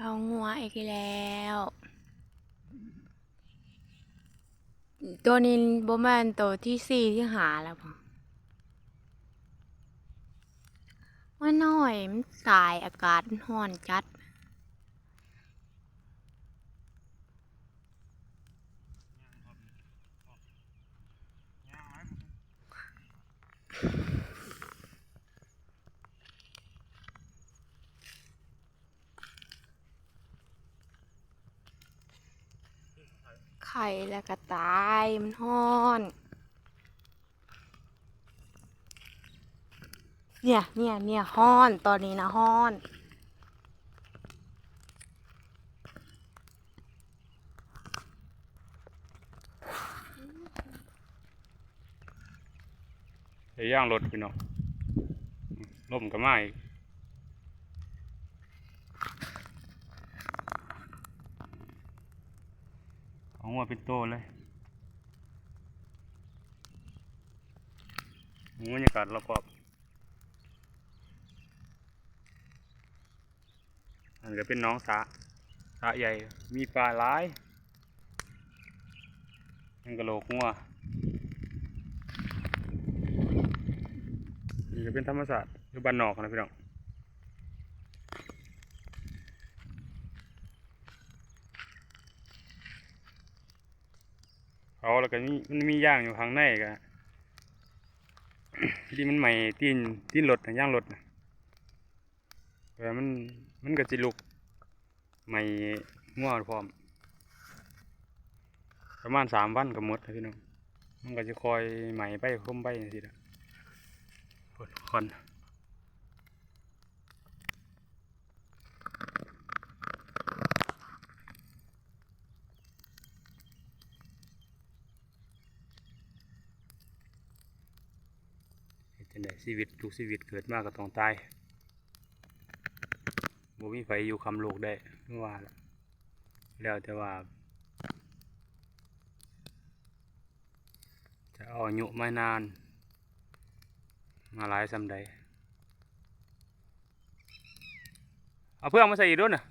เอางัวอีกแล้ว ตัวนี้บ่แม่นตัวที่สี่ที่หาแล้วป่ะว่าน้อยมันตายอากาศมันร้อนจัดไข่แล้วก็ตายมันห้อน เนี่ยเนี่ยเนี่ยห้อนตอนนี้นะห้อนไปย่างรถพี่น้องล่มก็ไม่เอา หัวเป็นโตเลยบรรยากาศรอบๆอันก็เป็นน้องสระสระใหญ่มีปลาหลายมันกระโหลกงัวนี่ก็เป็นธรรมศาสตร์อยู่บ้านนอกนะพี่น้อง เอาแล้วก็มีมันมีย่างอยู่ข้างในก็ที่มันใหม่ตีนตีนรถย่างรถแต่มันมันก็จิลุกใหม่ง่วพร้อม ประมาณสามวันก็หมดพี่น้องมันก็จะคอยใหม่ไปคมไปอย่างนี้นะคน จังไดชีวิตทุกชีวิตเกิดมาก็ต้องตายบ่มีไฟอยู่คำโลกได้เมื่อวานแล้วแต่ว่า จะเอาอายุไม่นาน มาหลายสำใดเอาเพื่อนมาใส่อีกด้วยนะ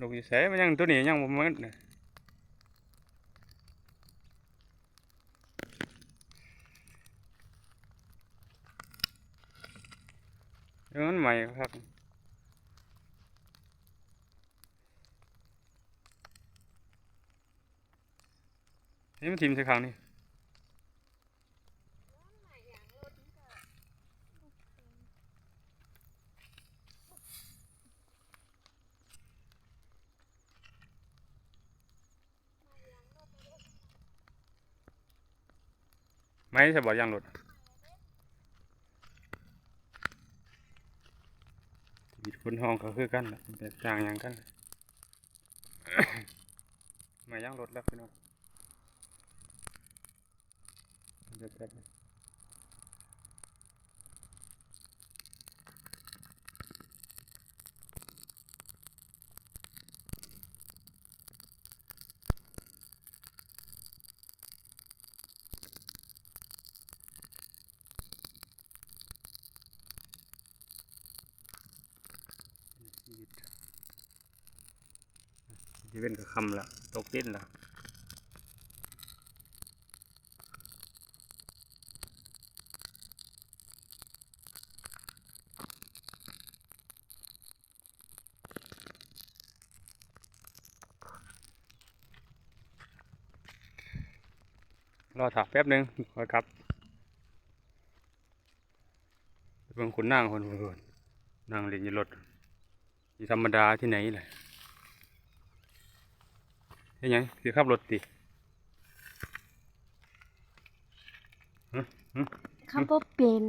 ลูกอยู่ใส่มันยังตัวนี้ยังบ่หมันนะเดี๋ย มันใหม่ครับนี่มันทิมสักครั้งนี่ไม่ใช่บอดยางรถ บิดคนห้องก็คือกันแบบต่างอย่างกัน มาย่างรถแล้วพี่น้องเดี๋ยวแป๊บนึง ชีวิตก็คำละตกดิ้นละรอถักแป๊บหนึงขอครับเบิ่งคุณนั่งคนคนนั่งเล่นอยู่รถที่ธรรมดาที่ไหนเลย ยังยังสิขับรถติขับบ่เป็น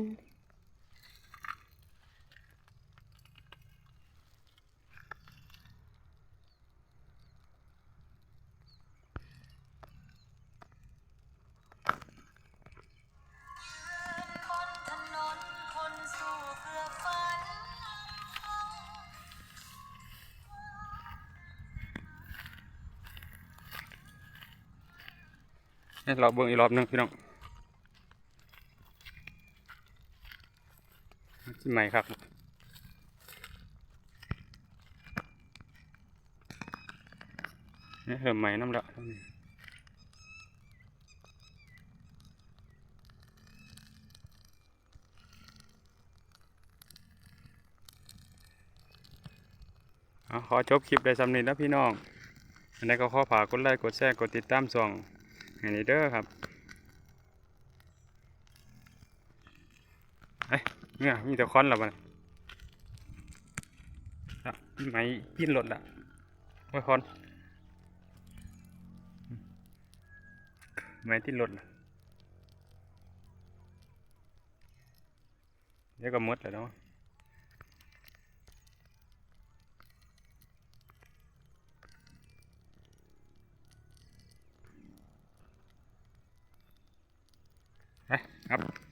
ให้เราเบิ่งอีกรอบหนึงพี่น้องที่ใหม่ครับเนี่ยเริ่มใหม่น้ำละขอจบคลิปได้สำเร็จแล้วพี่น้องอันนี้ก็ขอฝากกดไลค์กดแชร์กดติดตามส่อง ให้นี่เด้อครับเอ้ยเนี่ยมีแต่ค้อนแล้วมันอะไหมยินรถละไว้ค้อนไหมที่รถน่ะเดี๋ยวก็มดแล้วเนาะ ครับ